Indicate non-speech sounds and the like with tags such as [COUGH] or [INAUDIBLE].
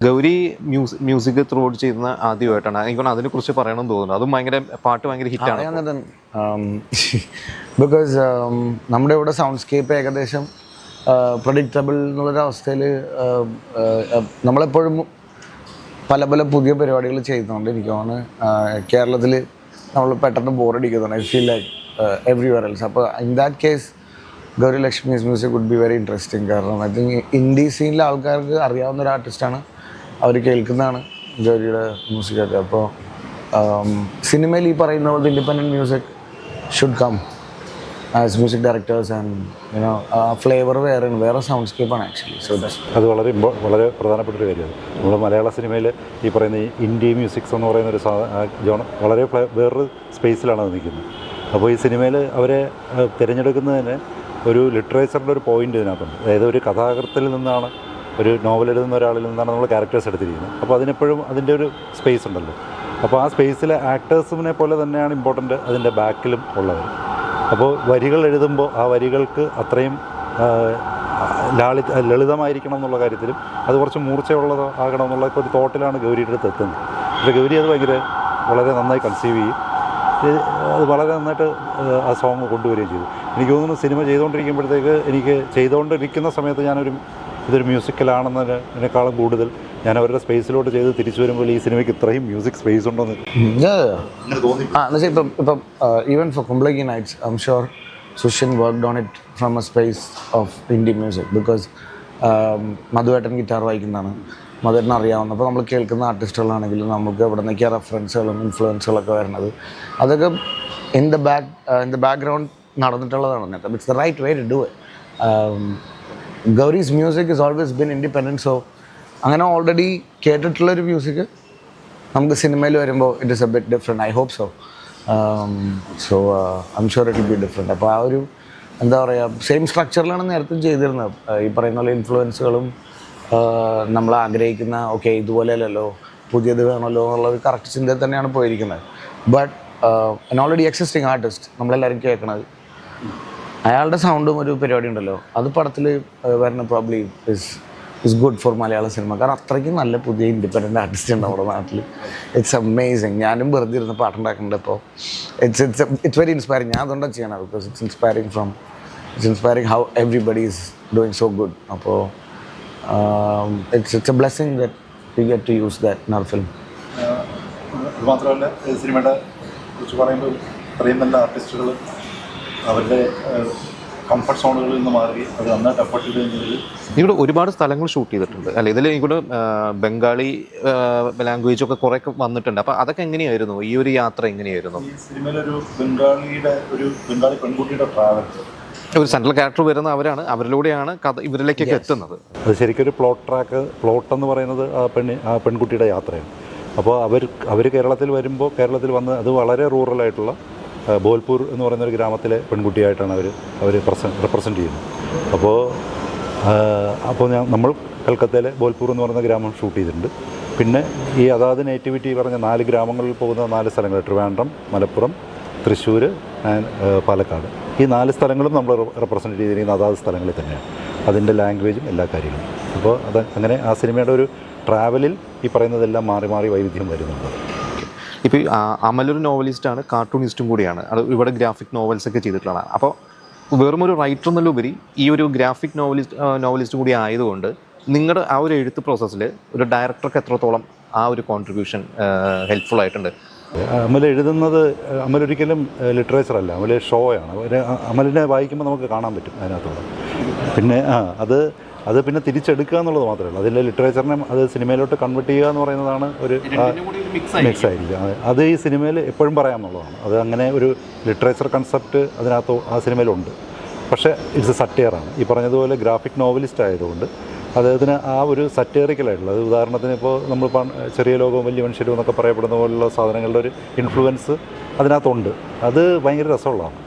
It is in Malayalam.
Gauri muse music throughout ചെയ്യുന്ന ആദ്യമായിട്ടാണ്. എനിക്ക് അതിനെ കുറിച്ച് പറയണമെന്ന് തോന്നുന്നു. അതും ഭയങ്കര പാട്ട് ഭയങ്കര ഹിറ്റാണ്. ബിക്കോസ് [LAUGHS] നമ്മുടെ ഇവിടെ സൗണ്ട്സ്കേപ്പ് ഏകദേശം പ്രഡിക്റ്റബിൾ എന്നുള്ളൊരവസ്ഥയിൽ നമ്മളെപ്പോഴും പല പല പുതിയ പരിപാടികൾ ചെയ്യുന്നുണ്ട് എനിക്ക് തോന്നുന്നു കേരളത്തിൽ നമ്മൾ പെട്ടെന്ന് ബോറടിക്കുന്നുണ്ട് I feel like everywhere else അപ്പോൾ in that case Gauri Lakshmi's music would be very interesting കാരണം ഐ തിങ്ക് ഇൻഡി സീനിലെ ആൾക്കാർക്ക് അറിയാവുന്ന ഒരു ആർട്ടിസ്റ്റാണ് അവർ കേൾക്കുന്നതാണ് ജോലിയുടെ മ്യൂസിക്കൊക്കെ അപ്പോൾ സിനിമയിൽ ഈ പറയുന്ന പോലെ independent music should come as music directors and you know ആ ഫ്ലേവർ വേറെയാണ് വേറെ സൗണ്ട് സ്കേപ്പാണ് ആക്ച്വലി സോ അത് വളരെ വളരെ പ്രധാനപ്പെട്ട ഒരു കാര്യമാണ്. നമ്മൾ മലയാള സിനിമയിൽ ഈ പറയുന്ന ഈ മ്യൂസിക്സ് എന്ന് പറയുന്ന ഒരു ജോൺ വളരെ വേറൊരു സ്പേസിലാണ് അത് നിൽക്കുന്നത്. അപ്പോൾ ഈ സിനിമയിൽ അവരെ തിരഞ്ഞെടുക്കുന്നതിന് ഒരു ലിറ്ററേച്ചറിന്റെ ഒരു പോയിന്റ് ഇതിനകത്തുണ്ട്. അതായത് ഒരു കഥാകൃത്തിൽ നിന്നാണ് ഒരു നോവൽ എഴുതുന്ന ഒരാളിൽ നിന്നാണ് നമ്മൾ ക്യാരക്ടേഴ്സ് എടുത്തിരിക്കുന്നത്. അപ്പോൾ അതിനെപ്പോഴും അതിന്റെ ഒരു സ്പേസ് ഉണ്ടല്ലോ. അപ്പോൾ ആ സ്പേസിലെ ആക്ടേഴ്സിനെ പോലെ തന്നെയാണ് ഇമ്പോർട്ടന്റ് അതിന്റെ ബാക്കിലും ഉള്ളത്. അപ്പോൾ വരികൾ എഴുതുമ്പോൾ ആ വരികൾക്ക് അത്രയും ലാളി ലളിതമായിരിക്കണം എന്നുള്ള കാര്യത്തിലും അത് കുറച്ച് മൂർച്ചയുള്ളതോ ആകണം എന്നുള്ള ഒരു തോട്ടിലാണ് ഗൗരിയുടെ അടുത്ത് എത്തുന്നത്. പക്ഷേ ഗൗരി അത് ഭയങ്കര വളരെ നന്നായി കൺസീവ് ചെയ്യും. അത് വളരെ നന്നായിട്ട് ആ സോങ് കൊണ്ടുവരികയും ചെയ്തു. എനിക്ക് തോന്നുന്നു സിനിമ ചെയ്തുകൊണ്ടിരിക്കുമ്പോഴത്തേക്ക് എനിക്ക് ചെയ്തുകൊണ്ടിരിക്കുന്ന സമയത്ത് ഞാനൊരു ഇതൊരു മ്യൂസിക്കലാണെന്നതിനേക്കാളും കൂടുതൽ ഞാൻ അവരുടെ സ്പേസിലോട്ട് ചെയ്ത് തിരിച്ചു വരുമ്പോൾ ഈ സിനിമയ്ക്ക് ഇത്രയും മ്യൂസിക് സ്പേസ് ഉണ്ടെന്ന് ആ എന്നുവെച്ചാൽ ഇപ്പം ഇപ്പം even for Kumbalangi nights I'm sure Sushin worked on it from a space of Indian music because മധുവേട്ടൻ guitar വായിക്കുന്നതാണ്. മധുവേട്ടൻ അറിയാവുന്ന അപ്പോൾ നമ്മൾ കേൾക്കുന്ന ആർട്ടിസ്റ്റുകളാണെങ്കിലും നമുക്ക് എവിടെ നിന്നൊക്കെയാണ് റെഫറൻസുകളും ഇൻഫ്ലുവൻസുകളൊക്കെ വരുന്നത്. അതൊക്കെ in the back in the background നടന്നിട്ടുള്ളതാണ്. It's the right way to do it Gauri's music is always been independent so അങ്ങനെ ഓൾറെഡി കേട്ടിട്ടുള്ളൊരു മ്യൂസിക് നമുക്ക് സിനിമയിൽ വരുമ്പോൾ it is a bit different I hope so so I'm sure it be different അപ്പോൾ ആ ഒരു എന്താ പറയുക സെയിം സ്ട്രക്ചറിലാണ് നേരത്തെ ചെയ്തിരുന്നത്. Uh, ഈ പറയുന്ന പോലെ ഇൻഫ്ലുവൻസുകളും നമ്മൾ ആഗ്രഹിക്കുന്ന ഓക്കെ ഇതുപോലെയല്ലല്ലോ പുതിയത് വേണമല്ലോ എന്നുള്ള ഒരു കറക്റ്റ് ചിന്തയിൽ തന്നെയാണ് പോയിരിക്കുന്നത്. But an already existing artist നമ്മളെല്ലാവരും കേൾക്കണത്. അയാളുടെ സൗണ്ടും ഒരു പരിപാടി ഉണ്ടല്ലോ. അത് പടത്തിൽ വരുന്ന probably is is good for Malayala cinema കാരണം അത്രയ്ക്കും നല്ല പുതിയ ഇൻഡിപെൻഡന്റ് ആർട്ടിസ്റ്റ് ഉണ്ട് നമ്മുടെ നാട്ടിൽ ഇറ്റ്സ് അമേസിങ് ഞാനും വെറുതെ ഇരുന്ന് പാട്ടുണ്ടാക്കുന്നുണ്ട് അപ്പോൾ it's it's it's very inspiring ഞാൻ അതുകൊണ്ടാണ് ചെയ്യണത് because it's inspiring from it's inspiring how everybody is doing so good അപ്പോൾ it's it's a blessing that you get to use that in our film മാത്രമല്ല സിനിമയുടെ കുറിച്ച് പറയുമ്പോൾ അത്രയും നല്ല ആർട്ടിസ്റ്റുകൾ അവരുടെ കംഫർട്ട് സോണുകളിൽ നിന്ന് മാറി അത് നന്നായിട്ട് എഫർട്ട് ചെയ്ത് ഇവിടെ ഒരുപാട് സ്ഥലങ്ങൾ ഷൂട്ട് ചെയ്തിട്ടുണ്ട്. അല്ല? ഇതിൽ ഇവിടെ ബംഗാളി ലാംഗ്വേജ് ഒക്കെ കുറെ വന്നിട്ടുണ്ട്. അപ്പൊ അതൊക്കെ എങ്ങനെയായിരുന്നു? ഈ ഒരു യാത്ര എങ്ങനെയായിരുന്നു? ഈ സിനിമയിലൊരു ബംഗാളിയുടെ ഒരു ബംഗാളി പെൺകുട്ടിയുടെ ട്രാവൽ ഒരു സെൻട്രൽ ക്യാരക്ടർ വരുന്ന അവരാണ്. അവരിലൂടെയാണ് കഥ ഇവരിലേക്കൊക്കെ എത്തുന്നത്. അത് ശരിക്കും ഒരു പ്ലോട്ട് ട്രാക്ക് പ്ലോട്ട് എന്ന് പറയുന്നത് ആ പെണ്ണി ആ പെൺകുട്ടിയുടെ യാത്രയാണ്. അപ്പോൾ അവർ അവർ കേരളത്തിൽ വരുമ്പോൾ കേരളത്തിൽ വന്ന് അത് വളരെ റൂറലായിട്ടുള്ള ബോൽപൂർ എന്ന് പറയുന്ന ഒരു ഗ്രാമത്തിലെ പെൺകുട്ടിയായിട്ടാണ് അവർ അവർ റെപ്രസെന്റ് ചെയ്യുന്നത്. അപ്പോൾ അപ്പോൾ ഞാൻ നമ്മൾ കൽക്കത്തയിലെ ബോൽപൂർ എന്ന് പറയുന്ന ഗ്രാമം ഷൂട്ട് ചെയ്തിട്ടുണ്ട്. പിന്നെ ഈ അതാത് നേറ്റിവിറ്റി പറഞ്ഞ നാല് ഗ്രാമങ്ങളിൽ പോകുന്ന നാല് സ്ഥലങ്ങൾ ട്രിവാൻഡ്രം മലപ്പുറം തൃശ്ശൂർ പാലക്കാട്. ഈ നാല് സ്ഥലങ്ങളും നമ്മൾ റെപ്രസെന്റ് ചെയ്തിരിക്കുന്ന അതാത് സ്ഥലങ്ങളിൽ തന്നെയാണ്. അതിന്റെ ലാംഗ്വേജും എല്ലാ കാര്യങ്ങളും. അപ്പോൾ അത് അങ്ങനെ ആ സിനിമയുടെ ഒരു ട്രാവലിൽ ഈ പറയുന്നതെല്ലാം മാറി മാറി വൈവിധ്യം വരുന്നുണ്ട്. ഇപ്പോൾ അമലൊരു നോവലിസ്റ്റാണ് കാർട്ടൂണിസ്റ്റും കൂടിയാണ്. അത് ഇവിടെ ഗ്രാഫിക് നോവൽസ് ഒക്കെ ചെയ്തിട്ടുള്ളതാണ്. അപ്പോൾ വെറും ഒരു റൈറ്റർ എന്നല്ല ഉപരി ഈ ഒരു ഗ്രാഫിക് നോവലിസ്റ്റ് നോവലിസ്റ്റും കൂടി ആയതുകൊണ്ട് നിങ്ങളുടെ ആ ഒരു എഴുത്ത് പ്രോസസ്സിൽ ഒരു ഡയറക്ടർക്ക് എത്രത്തോളം ആ ഒരു കോൺട്രിബ്യൂഷൻ ഹെൽപ്ഫുൾ ആയിട്ടുണ്ട്? അമൽ എഴുതുന്നത് അമൽ ഒരിക്കലും ലിറ്ററേച്ചർ അല്ല. അമൽ ഷോയാണ്. അമലിനെ വായിക്കുമ്പോൾ നമുക്ക് കാണാൻ പറ്റും അതിനകത്തുള്ള. പിന്നെ ആ അത് അത് പിന്നെ തിരിച്ചെടുക്കുക എന്നുള്ളത് മാത്രമേ ഉള്ളൂ. അതിലെ ലിറ്ററേച്ചറിനെ അത് സിനിമയിലോട്ട് കൺവേർട്ട് ചെയ്യുക എന്ന് പറയുന്നതാണ് ഒരു മിക്സ് ആയിരിക്കും. അത് അത് ഈ സിനിമയിൽ എപ്പോഴും പറയാമെന്നുള്ളതാണ്. അത് അങ്ങനെ ഒരു ലിറ്ററേച്ചർ കൺസെപ്റ്റ് അതിനകത്ത് ആ സിനിമയിലുണ്ട്. പക്ഷേ ഇറ്റ്സ് എ സറ്റയറാണ് ഈ പറഞ്ഞതുപോലെ ഗ്രാഫിക് നോവലിസ്റ്റ് ആയതുകൊണ്ട് അദ്ദേഹത്തിന് ആ ഒരു സറ്റേറിക്കലായിട്ടുള്ള അത് ഉദാഹരണത്തിന് ഇപ്പോൾ നമ്മൾ ചെറിയ ലോകവും വലിയ മനുഷ്യരും എന്നൊക്കെ പറയപ്പെടുന്ന പോലുള്ള സാധനങ്ങളുടെ ഒരു ഇൻഫ്ലുവൻസ് അതിനകത്തുണ്ട്. അത് ഭയങ്കര രസമുള്ളതാണ്.